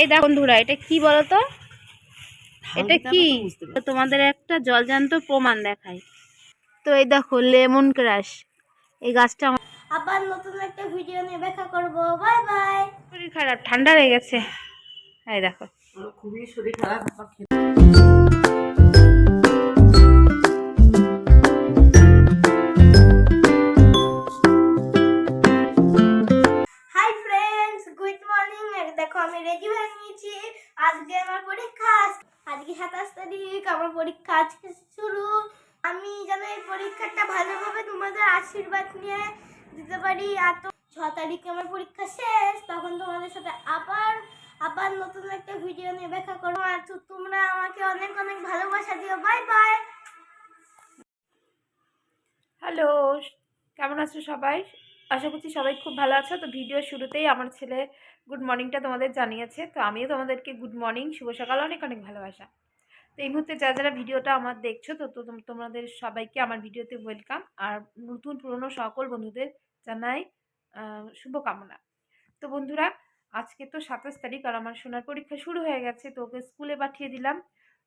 এই দেখো বন্ধুরা এটা কি বলতো? এটা কি? তোমাদের একটা জলজান্ত প্রমাণ দেখায় তো এই দেখো লেমন ক্রাশ। এই গাছটা আবার নতুন একটা ভিডিও নিয়ে দেখা করব। Bye bye. শরীর খারাপ ঠান্ডা হয়ে গেছে এই দেখো। খুবই শরীর খারাপ আমার পরীক্ষা আজকে শুরু। আমি যেন এই পরীক্ষাটা ভালোভাবে তোমাদের আশীর্বাদ নিয়ে দিতে পারি। আর তো ছ তারিখে আমার পরীক্ষা শেষ, তখন তোমাদের সাথে আবার আবার নতুন একটা ভিডিও নিয়ে দেখা করব। আর তোমরা আমাকে অনেক অনেক ভালোবাসা দিও। বাই বাই হ্যালো কেমন আছো সবাই? আশা করছি সবাই খুব ভালো আছো। তো ভিডিও শুরুতেই আমার ছেলে গুড মর্নিংটা তোমাদের জানিয়েছে। তো আমিও তোমাদেরকে গুড মর্নিং শুভ সকাল, অনেক অনেক ভালোবাসা। তো এই মুহূর্তে যারা যারা ভিডিওটা আমার দেখছ, তো তো তোম- তোমাদের সবাইকে আমার ভিডিওতে ওয়েলকাম। আর নতুন, পুরনো সকল বন্ধুদের জানাই শুভকামনা। তো বন্ধুরা, আজকে তো সাতাশ তারিখ আর আমার সোনার পরীক্ষা শুরু হয়ে গেছে, তো ওকে স্কুলে পাঠিয়ে দিলাম।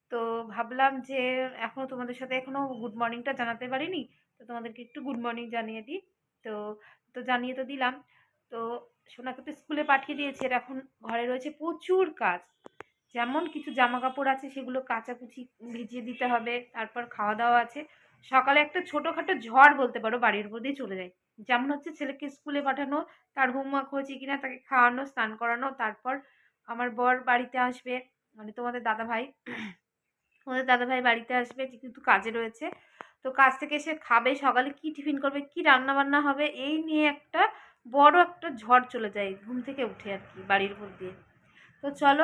তো ভাবলাম যে এখনও তোমাদের সাথে এখনও গুড মর্নিংটা জানাতে পারিনি, তো তোমাদেরকে একটু গুড মর্নিং জানিয়ে দিই। তো তো জানিয়ে তো দিলাম। তো সোনাকে তো স্কুলে পাঠিয়ে দিয়েছি, আর এখন ঘরে রয়েছে প্রচুর কাজ। যেমন কিছু জামা কাপড় আছে, সেগুলো কাচাকুচি ভিজিয়ে দিতে হবে, তারপর খাওয়া দাওয়া আছে। সকালে একটা ছোটোখাটো ঝড় বলতে পারো, বাড়ির উপর দিয়ে চলে যায়। যেমন হচ্ছে ছেলেকে স্কুলে পাঠানো, তার হোমওয়ার্ক হয়েছে কিনা, তাকে খাওয়ানো, স্নান করানো, তারপর আমার বর বাড়িতে আসবে মানে তোমাদের দাদা ভাই তোমাদের দাদা ভাই বাড়িতে আসবে কিন্তু কাজে রয়েছে। তো কাজ থেকে এসে খাবে, সকালে কি টিফিন করবে, কি রান্না বান্না হবে, এই নিয়ে একটা বড় একটা ঝড় চলে যায়, ঘুম থেকে উঠে আর কি, বাড়ির উপর দিয়ে। তো চলো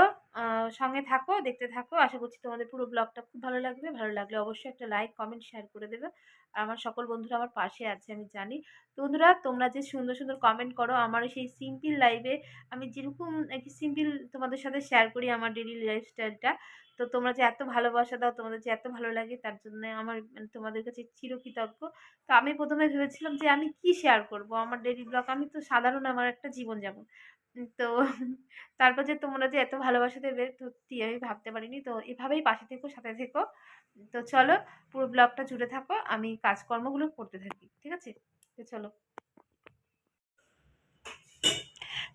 সঙ্গে থাকো দেখতে থাকো। আশা করছি তোমাদের পুরো ব্লগটা খুব ভালো লাগবে। ভালো লাগলে অবশ্যই একটা লাইক কমেন্ট শেয়ার করে দেবে। আর আমার সকল বন্ধুরা আমার পাশে আছে আমি জানি। তো বন্ধুরা তোমরা যে সুন্দর সুন্দর কমেন্ট করো আমার সেই সিম্পল লাইভে আমি যেরকম একটি সিম্পল তোমাদের সাথে শেয়ার করি আমার ডেলি লাইফস্টাইলটা তো তোমরা যে এত ভালোবাসা দাও তোমাদের যে এত ভালো লাগে তার জন্য আমার মানে তোমাদের কাছে চিরকৃতজ্ঞ। তো আমি প্রথমে ভেবেছিলাম যে আমি কি শেয়ার করব? আমার ডেলি ব্লগ আমি তো সাধারণ আমার একটা জীবনযাপন। উম, তো তারপর যে তোমরা যে এত ভালোবাসা দেবে সত্যি আমি ভাবতে পারিনি। তো এভাবেই পাশে থেকো সাথে থেকো। তো চলো পুরো ব্লগটা জুড়ে থাকো। আমি কাজকর্মগুলো করতে থাকি ঠিক আছে? তো চলো।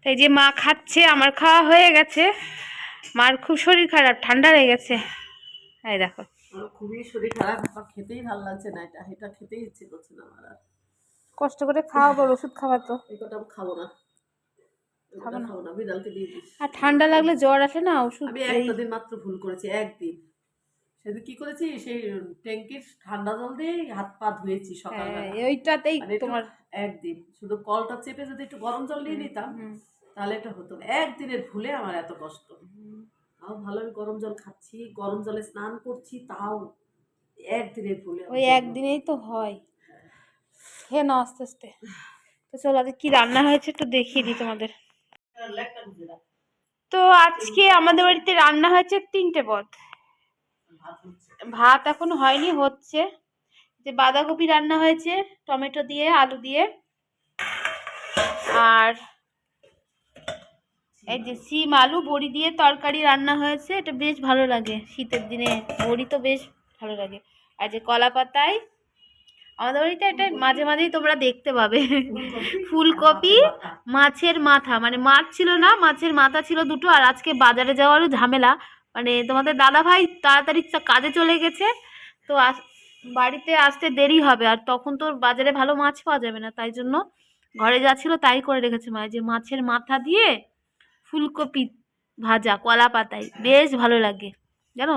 তাই যে মা খাচ্ছে আমার খাওয়া হয়ে গেছে। মার খুব শরীর খারাপ ঠান্ডা হয়ে গেছে। এই দেখো। আমার খুবই শরীর খারাপ আমার খেতেই ভালো লাগছে না এটা এটা খেতেই ইচ্ছে করছে না আমার কষ্ট করে খাওয়াবো ওষুধ খাওয়াতো এই কটা আমি খাব না। খাব না? না বিড়ালকে দিয়ে দিস আর ঠান্ডা লাগলে জ্বর আসে না ওষুধ আমি একটা দিন মাত্র ভুল করেছি একদিন। সেদিন কি করেছি সেই ট্যাঙ্কির ঠান্ডা জল দিয়ে হাত পা ধুয়েছি হ্যাঁ, সকালবেলা ওইটাতেই মানে তোমার একদিন। শুধু কলটা চেপে যদি একটু গরম জল নিয়ে নিতাম তাহলে এটা হতো না। একদিনের ভুলে আমার এত কষ্ট। তাও ভালো আমি গরম জল খাচ্ছি গরম জলে স্নান করছি তাও একদিনের ভুলে ওই একদিনেই তো হয়। খেয়ে নাও আস্তে আস্তে। তো চলো আজকে কি রান্না হয়েছে একটু দেখিয়ে দিই তোমাদের। তো আজকে আমাদের বাড়িতে রান্না হয়েছে তিনটে পদ। ভাত। এখন হয়নি, হচ্ছে। যে বাঁধাকপি রান্না হয়েছে, টমেটো দিয়ে, আলু দিয়ে। আর এই যে সিম, আলু, বড়ি দিয়ে তরকারি রান্না হয়েছে, এটা বেশ ভালো লাগে। শীতের দিনে বড়ি তো বেশ ভালো লাগে। আর যে কলা পাতায় আমাদের বাড়িতে এটা মাঝে মাঝেই তোমরা দেখতে পাবে। ফুলকপি। মাছের মাথা। মানে মাছ ছিল না মাছের মাথা ছিল দুটো আর আজকে বাজারে যাওয়ারও ঝামেলা। মানে তোমাদের দাদা ভাই তাড়াতাড়ি কাজে চলে গেছে। তো আস- বাড়িতে আসতে দেরি হবে আর তখন তো বাজারে ভালো মাছ পাওয়া যাবে না তাই জন্য ঘরে যা ছিল তাই করে রেখেছে মা যে মাছের মাথা দিয়ে ফুলকপি ভাজা কলা পাতায় বেশ ভালো লাগে জানো?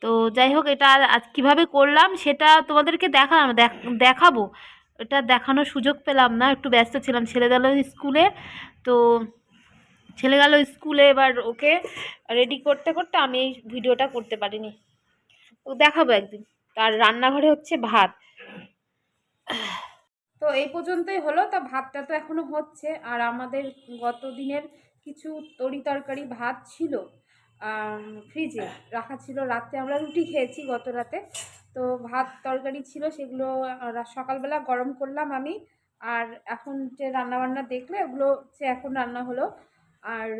তো যাই হোক, এটা আজ কীভাবে করলাম সেটা তোমাদেরকে দেখালাম, দেখ- দেখাবো। এটা দেখানোর সুযোগ পেলাম না, একটু ব্যস্ত ছিলাম। ছেলে গেল স্কুলে, তো ছেলে গেল স্কুলে এবার ওকে রেডি করতে করতে আমি এই ভিডিওটা করতে পারিনি। ও দেখাবো একদিন। তার রান্নাঘরে হচ্ছে ভাত। তো এই পর্যন্তই হলো। তা ভাতটা তো এখনও হচ্ছে। আর আমাদের গত দিনের কিছু তরি তরকারি ভাত ছিল। ফ্রিজে রাখা ছিল। রাতে আমরা রুটি খেয়েছি গত রাতে। তো ভাত তরকারি ছিল সেগুলো রা- সকালবেলা গরম করলাম আমি। আর এখন যে রান্নাবান্না দেখলে ওগুলো হচ্ছে এখন রান্না হলো। আর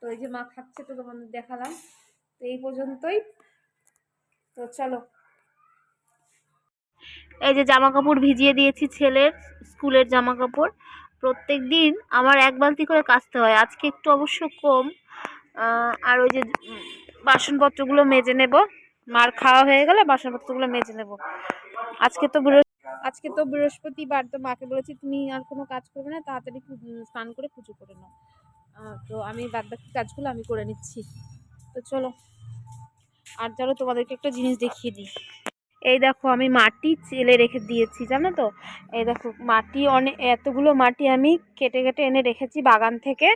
তো এই যে মা খাচ্ছে তো তোমাদের দেখালাম। তো এই পর্যন্তই। তো চলো। এই যে জামা কাপড় ভিজিয়ে দিয়েছি ছেলের স্কুলের জামা কাপড় প্রত্যেক দিন আমার এক বালতি করে কাচতে হয়। আজকে একটু অবশ্য কম। আর ওই যে বাসনপত্রগুলো মেজে নেব। মার খাওয়া হয়ে গেলে বাসনপত্রগুলো মেজে নেব। আজকে তো আজকে তো বৃহস্পতিবার, তো মাকে বলেছি, তুমি আর কোনো কাজ করবে না, তাড়াতাড়ি স্নান করে পুজো করে নাও। তো আমি বাদ বাকি কাজগুলো আমি করে নিচ্ছি। তো চলো, আর চলো তোমাদেরকে একটা জিনিস দেখিয়ে দিই। এই দেখো, আমি মাটি চেলে রেখে দিয়েছি, জানো তো? এই দেখো, মাটি অনেক এতগুলো মাটি আমি কেটে কেটে এনে রেখেছি বাগান থেকে।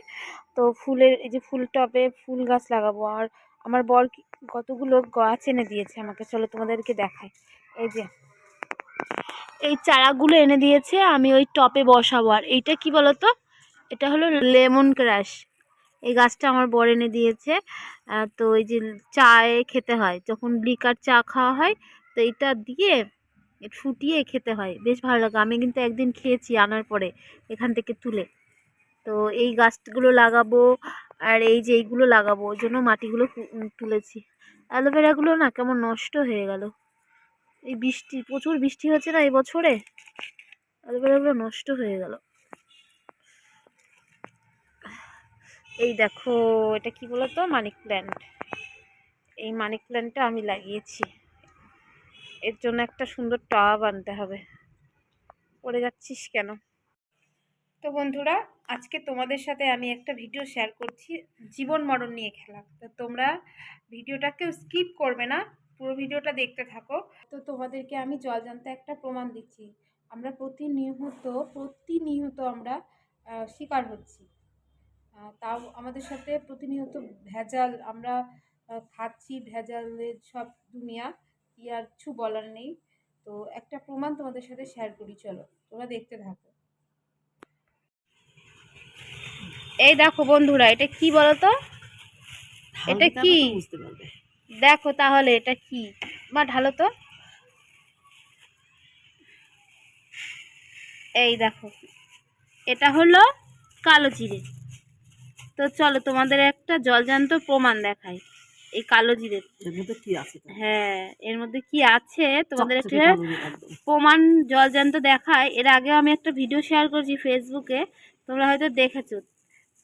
তো ফুলের, এই যে ফুল টবে ফুল গাছ লাগাবো। আর আমার বর কতগুলো গাছ এনে দিয়েছে আমাকে, চলো তোমাদেরকে দেখাই। এই যে, এই চারাগুলো এনে দিয়েছে, আমি ওই টপে বসাবো। আর এইটা কি বলো তো এটা হলো লেমন ক্রাশ। এই গাছটা আমার বর এনে দিয়েছে। তো এই যে চায়ে খেতে হয়, যখন ব্লিকার চা খাওয়া হয়, তো এইটা দিয়ে ফুটিয়ে খেতে হয়। বেশ ভালো লাগে। আমি কিন্তু একদিন খেয়েছি আনার পরে, এখান থেকে তুলে। তো এই গাছগুলো লাগাবো আর এই যে এইগুলো লাগাবো ওই জন্য মাটিগুলো তুলেছি। অ্যালোভেরাগুলো না কেমন নষ্ট হয়ে গেল। এই বৃষ্টি, প্রচুর বৃষ্টি হচ্ছে না এই বছরে? অ্যালোভেরাগুলো নষ্ট হয়ে গেল। এই দেখো, এটা কি বলতো? Money plant. এই মানিক প্ল্যান্টটা আমি লাগিয়েছি। এর জন্য একটা সুন্দর টব আনতে হবে। পড়ে যাচ্ছিস কেন? তো বন্ধুরা আজকে তোমাদের সাথে আমি একটা ভিডিও শেয়ার করছি, জীবন মরণ নিয়ে খেলা। তো তোমরা ভিডিওটাকে স্কিপ করবে না, পুরো ভিডিওটা দেখতে থাকো। তো তোমাদেরকে আমি জলজান্তে একটা প্রমাণ দিচ্ছি। আমরা প্রতিনিয়ত প্রতিনিয়ত আমরা শিকার হচ্ছি। তাও আমাদের সাথে প্রতিনিয়ত ভেজাল, আমরা খাচ্ছি ভেজালের সব দুনিয়া, কি আর কিছু বলার নেই। তো একটা প্রমাণ তোমাদের সাথে শেয়ার করি, চলো, তোমরা দেখতে থাকো। এই দেখো বন্ধুরা এটা কি বলো তো এটা কি? দেখো তাহলে এটা কি? মা ঢালো তো। এই দেখো এটা হলো কালো জিরে। তো চলো তোমাদের একটা জলজান্ত প্রমাণ দেখাই এই কালো জিরে? হ্যাঁ এর মধ্যে কি আছে? তোমাদের একটা প্রমাণ জলজান্ত দেখায় এর আগে আমি একটা ভিডিও শেয়ার করছি ফেসবুকে তোমরা হয়তো দেখেছ।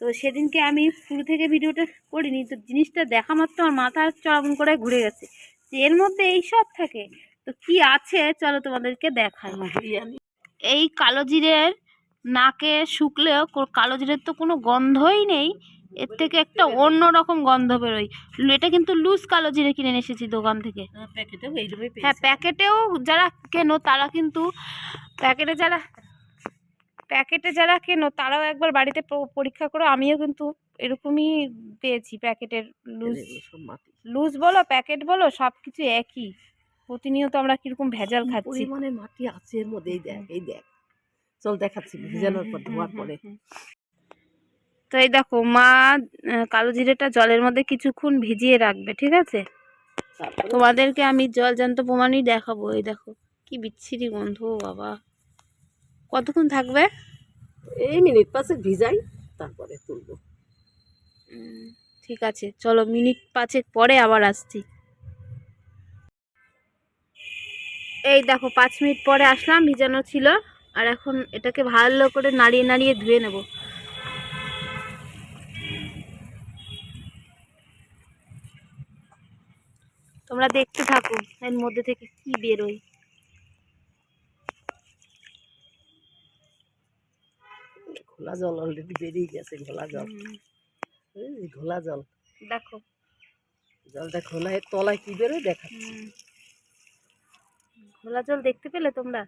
তো সেদিনকে আমি শুরু থেকে ভিডিওটা করিনি তো জিনিসটা দেখা মাত্র আমার মাথা চড়াম করে ঘুরে গেছে। যে এর মধ্যে এই সব থাকে তো কি আছে চলো তোমাদেরকে দেখাই। এই কালো জিরের নাকে শুকলেও কালো জিরের তো কোনো গন্ধই নেই এর থেকে একটা অন্য রকম গন্ধ বেরোয়। এটা কিন্তু লুজ কালো জিরে কিনে এসেছি দোকান থেকে। হ্যাঁ প্যাকেটেও যারা কেনো তারা কিন্তু প্যাকেটে যারা প্যাকেটে যারা কেনো তারাও একবার বাড়িতে পরীক্ষা করো আমিও কিন্তু এরকমই পেয়েছি প্যাকেটের লুজ লুজ বলো প্যাকেট বলো সব কিছু একই। প্রতিনিয়ত আমরা কীরকম ভেজাল খাচ্ছি। পরিমাণে মাটি আছে এর মধ্যে এই দেখ এই দেখ। চল দেখাচ্ছি ভিজানোর পর ধোয়ার পরে। তো এই দেখো মা কালো জিরেটা জলের মধ্যে কিছুক্ষণ ভিজিয়ে রাখবে ঠিক আছে? তোমাদেরকে আমি জল জ্যান্ত প্রমাণই দেখাবো এই দেখো কি বিচ্ছিরি গন্ধ বাবা। কতক্ষণ থাকবে? এই মিনিট পাঁচেক ভিজাই তারপরে তুলবো। ঠিক আছে চলো মিনিট পাঁচেক পরে আবার আসছি। এই দেখো পাঁচ মিনিট পরে আসলাম ভিজানো ছিল আর এখন এটাকে ভালো করে নাড়িয়ে নাড়িয়ে ধুয়ে নেব। তোমরা দেখতে থাকো এর মধ্যে থেকে কি বেরোয়। ঘোলা জল অলরেডি বেরিয়ে গেছে ঘোলা জল। ঘোলা জল। দেখো। জলটা এর তলায় কি বেরোয় দেখাচ্ছি। ঘোলা জল দেখতে পেলে তোমরা?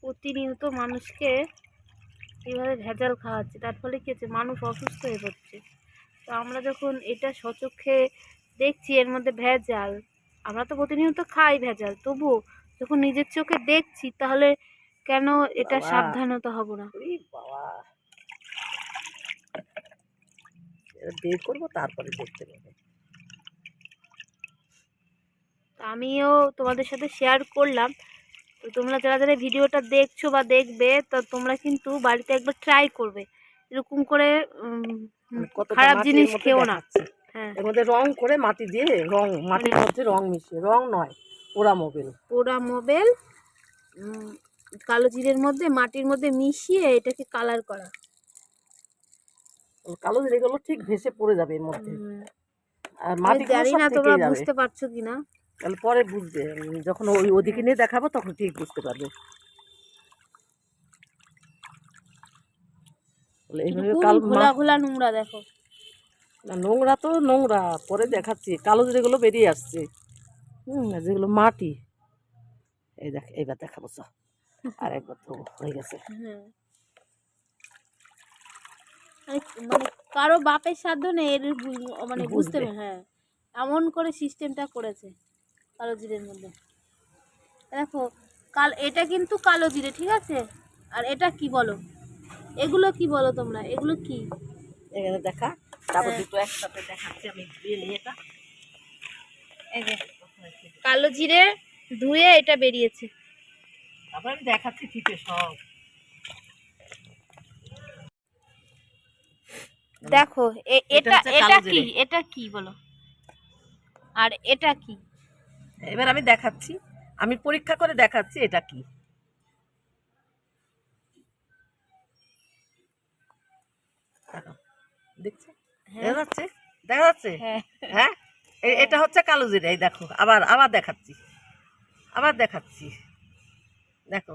প্রতিনিয়ত মানুষকে এইভাবে ভেজাল খাওয়াচ্ছে তার ফলে কী হচ্ছে? মানুষ অসুস্থ হয়ে পড়ছে। তো আমরা যখন এটা সচক্ষে দেখছি এর মধ্যে ভেজাল। আমরা তো প্রতিনিয়ত খাই ভেজাল তবুও যখন নিজের চোখে দেখছি তাহলে কেন এটা সাবধানতা হব না? ওরে বাবা। এটা বের করব তারপরে দেখতে পাবে। আমিও তোমাদের সাথে শেয়ার করলাম। তো তোমরা যারা যারা ভিডিওটা দেখছ বা দেখবে তো তোমরা কিন্তু বাড়িতে একবার ট্রাই করবে। এরকম করে আমি খারাপ জিনিস খেও না। এর মধ্যে রং করে মাটি দিয়ে রং মাটির মধ্যে রং মিশিয়ে রং নয় পোড়া মোবেল। পোড়া মোবেল কালো জিরের মধ্যে মাটির মধ্যে মিশিয়ে এটাকে কালার করা। কালো জিরেগুলো ঠিক ভেসে পড়ে যাবে এর মধ্যে। আর মাটি জানি না তোমরা বুঝতে পারছ কিনা। তাহলে পরে বুঝবে যখন ওই ওদিকে নিয়ে দেখাবো তখন ঠিক বুঝতে পারবে। এইভাবে কাল ঘোলা ঘোলা নোংরা দেখো। না, নোংরা তো নোংরা পরে দেখাচ্ছি কালো যেগুলো বেরিয়ে আসছে। হুম যেগুলো মাটি। এই দেখ এইবার দেখাবো চ। আর একবার তো হয়ে গেছে। হ্যাঁ মানে- কারও বাপের সাধ্য নেই এর মানে বুঝতে। হ্যাঁ। এমন করে সিস্টেমটা করেছে কালো জিরের মধ্যে। দেখো কাল এটা কিন্তু কালো জিরে ঠিক আছে? আর এটা কি বলো? এগুলো কি বলো তোমরা? এগুলো কি? এখানে দেখা। তারপর হ্যাঁ। দুটো একসাথে দেখাচ্ছি আমি ধুয়ে নিয়ে এটা। এই যে কালো জিরে ধুয়ে এটা বেরিয়েছে। তারপর আমি দেখাচ্ছি সব। দেখো এটা এটা কি? এটা কি বলো? আর এটা কি? এবার আমি দেখাচ্ছি আমি পরীক্ষা করে দেখাচ্ছি এটা কি। দেখো, দেখছ? দেখা যাচ্ছে? দেখা যাচ্ছে? হ্যাঁ। হ্যাঁ? এটা হচ্ছে কালো জিরে এই দেখো আবার আবার দেখাচ্ছি। আবার দেখাচ্ছি। দেখো।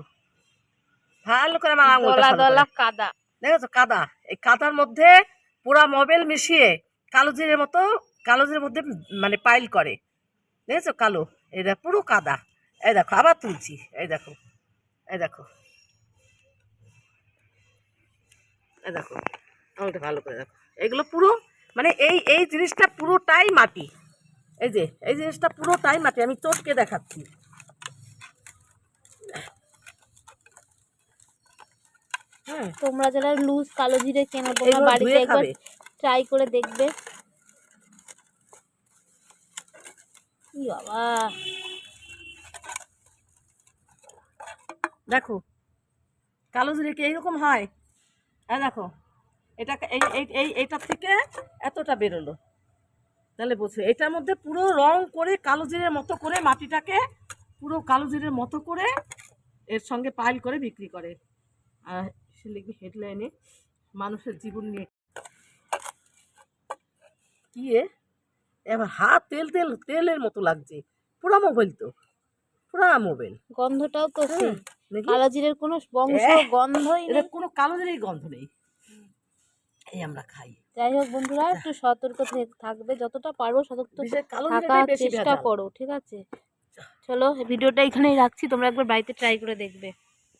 ভালো করে আমার আঙুলটা। দলা কাদা। দেখেছ? কাদা। এই কাদার মধ্যে পুরা মোবাইল মিশিয়ে কালো জিরের মতো কালো জিরের মধ্যে মানে পাইল করে। দেখেছ? কালো। এটা পুরো কাদা। এই দেখো আবার তুলছি। এই দেখো। এই দেখো। এই দেখো। আমাকে ভালো করে দেখো। এগুলো পুরো মানে এই এই জিনিসটা পুরোটাই মাটি। এই যে এই জিনিসটা পুরোটাই মাটি আমি চটকে দেখাচ্ছি। হ্যাঁ। তোমরা যারা লুজ কালো জিরে কেনো তোমরা বাড়িতে একবার ট্রাই করে দেখবে। বাবা। দেখো কালো জিরে কি এইরকম হয়? হ্যাঁ দেখো। এটা এই এই এই এইটার থেকে এতটা বেরোলো। তাহলে বুঝছ এটার মধ্যে পুরো রং করে কালো জিরের মতো করে মাটিটাকে পুরো কালো জিরের মতো করে এর সঙ্গে পাইল করে বিক্রি করে। আর সে লিখবে হেডলাইনে মানুষের জীবন নিয়ে। কি এবার হাত তেল তেল তেলের মতো লাগছে। পুরা মোবাইল তো। পুরা মোবাইল গন্ধটাও তো কালো জিরের কোনো বংশ গন্ধই নেই। কোনো কালো জিরের গন্ধ নেই। এই আমরা খাই। যাই হোক বন্ধুরা একটু সতর্ক থেকে- থাকবে। যতটা পারো সতর্ক থাকার চেষ্টা করো ঠিক আছে? চলো ভিডিওটা এখানেই রাখছি তোমরা একবার বাড়িতে ট্রাই করে দেখবে।